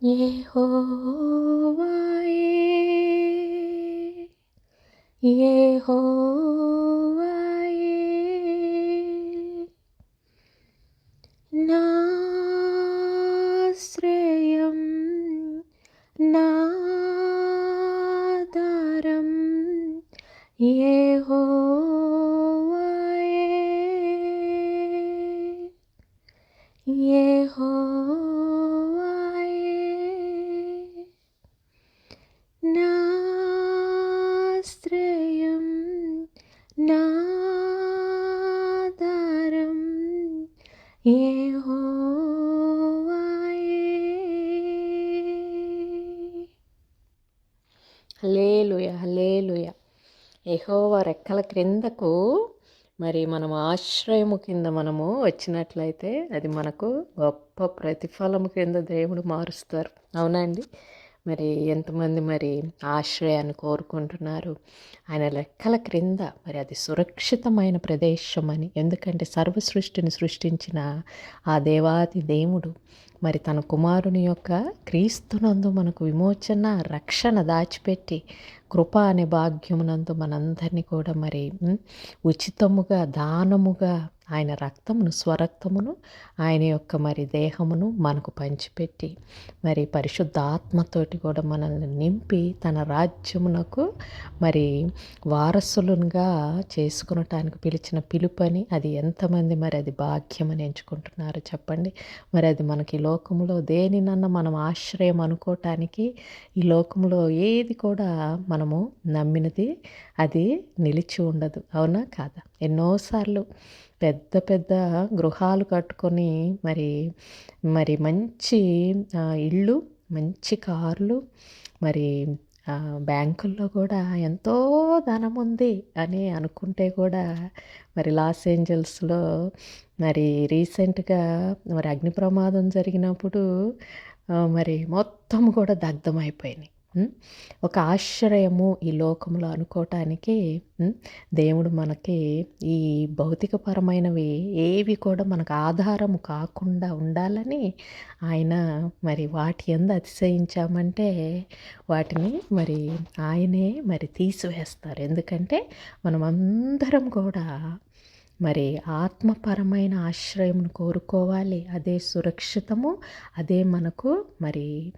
耶和华耶，耶和华耶，那。శ్రేయం నాదారం. ఏ hallelujah hallelujah ఎహోవ రెక్కల క్రిందకు మరి మనం ఆశ్రయము కింద మనము వచ్చినట్లయితే అది మనకు గొప్ప ప్రతిఫలము కింద దేవుడు మారుస్తారు. అవునా అండి? మరి ఎంతమంది మరి ఆశ్రయాన్ని కోరుకుంటున్నారు. ఆయన లెక్కల క్రింద మరి అది సురక్షితమైన ప్రదేశం అని. ఎందుకంటే సర్వ సృష్టిని సృష్టించిన ఆ దేవాది దేవుడు మరి తన కుమారుని యొక్క క్రీస్తునందు మనకు విమోచన రక్షణ దాచిపెట్టి కృప అనే భాగ్యమునందు మనందరినీ కూడా మరి ఉచితముగా దానముగా ఆయన రక్తమును స్వరక్తమును ఆయన యొక్క మరి దేహమును మనకు పంచిపెట్టి మరి పరిశుద్ధాత్మతోటి కూడా మనల్ని నింపి తన రాజ్యమునకు మరి వారసులుగా చేసుకునటానికి పిలిచిన పిలుపని అది ఎంతమంది మరి అది భాగ్యమని ఎంచుకుంటున్నారు చెప్పండి. మరి అది మనకి లోకంలో దేనినన్నా మనం ఆశ్రయం అనుకోవటానికి ఈ లోకంలో ఏది కూడా మన మనము నమ్మినది అది నిలిచి ఉండదు. అవునా? కాదా? ఎన్నోసార్లు పెద్ద పెద్ద గృహాలు కట్టుకొని మరి మరి మంచి ఇళ్ళు మంచి కార్లు మరి బ్యాంకుల్లో కూడా ఎంతో ధనం ఉంది అని అనుకుంటే కూడా మరి లాస్ ఏంజల్స్లో మరి రీసెంట్గా మరి అగ్ని ప్రమాదం జరిగినప్పుడు మరి మొత్తం కూడా దగ్ధమైపోయినాయి ఒక ఆశ్రయము ఈ లోకంలో అనుకోవటానికి దేవుడు మనకి ఈ భౌతికపరమైనవి ఏవి కూడా మనకు ఆధారము కాకుండా ఉండాలని ఆయన మరి వాటి ఎందు అతిశయించామంటే వాటిని మరి ఆయనే మరి తీసివేస్తారు. ఎందుకంటే మనం అందరం కూడా మరి ఆత్మపరమైన ఆశ్రయంను కోరుకోవాలి. అదే సురక్షితము అదే మనకు మరి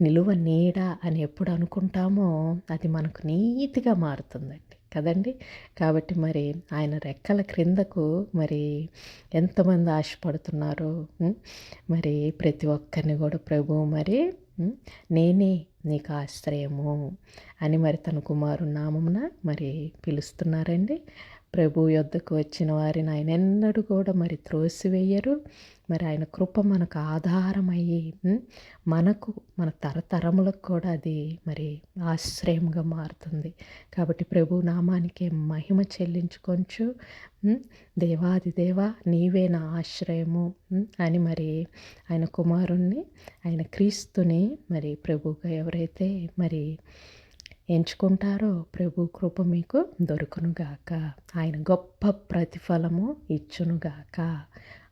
నిలువ నీడ అని ఎప్పుడు అనుకుంటామో అది మనకు నీతిగా మారుతుందండి. కదండి? కాబట్టి మరి ఆయన రెక్కల క్రిందకు మరి ఎంతమంది ఆశపడుతున్నారు? మరి ప్రతి ఒక్కరిని కూడా ప్రభు మరి నేనే నీకు ఆశ్రయము అని మరి తన కుమారు నామమున మరి పిలుస్తున్నారండి. ప్రభు యొద్దకు వచ్చిన వారిని ఆయన ఎన్నడూ కూడా మరి త్రోసివేయరు. మరి ఆయన కృప మనకు ఆధారమయ్యి మనకు మన తరతరములకు కూడా అది మరి ఆశ్రయంగా మారుతుంది. కాబట్టి ప్రభు నామానికి మహిమ చెల్లించుకొంచు. దేవాది దేవా నీవే నా ఆశ్రయము అని మరి ఆయన కుమారుణ్ణి ఆయన క్రీస్తుని మరి ప్రభుగా ఎవరైతే మరి ఎంచుకుంటారో ప్రభు కృప మీకు దొరుకునుగాక. ఆయన గొప్ప ప్రతిఫలము ఇచ్చునుగాక.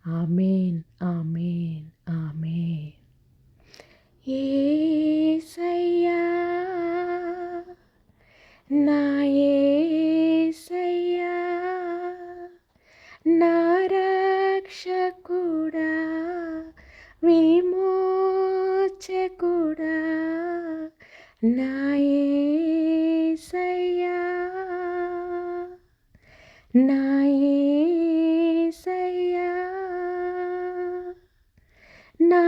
Amen amen amen. ఏసయ్యా నా ఏసయ్యా నా రక్షకుడా విమోచకుడా నా నా ఏసయ్యా నా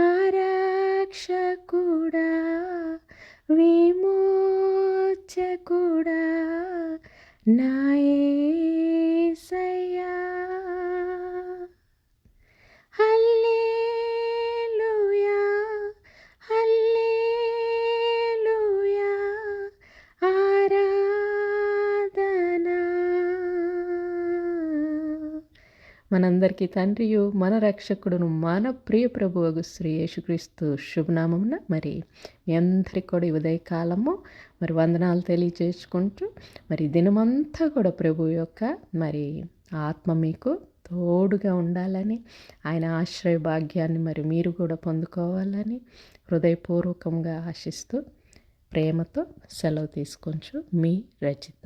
మనందరికీ తండ్రియు మన రక్షకుడును మన ప్రియ ప్రభువగు శ్రీ యేసుక్రీస్తు శుభనామమున మరి మీ అందరికి కూడా ఉదయకాలము మరి వందనాలు తెలియజేసుకుంటూ మరి దినమంతా కూడా ప్రభు యొక్క మరి ఆత్మ మీకు తోడుగా ఉండాలని ఆయన ఆశ్రయ భాగ్యాన్ని మరి మీరు కూడా పొందుకోవాలని హృదయపూర్వకంగా ఆశిస్తూ ప్రేమతో సెలవు తీసుకొంచు మీ రచిత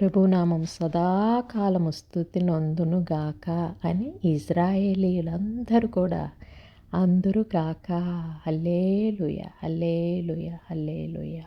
ప్రభునామం సదాకాలము స్థుతి నొందును గాక అని ఇజ్రాయేలీలందరూ కూడా అందరూ గాక హల్లేలుయ హల్లేలుయ హల్లేలుయ.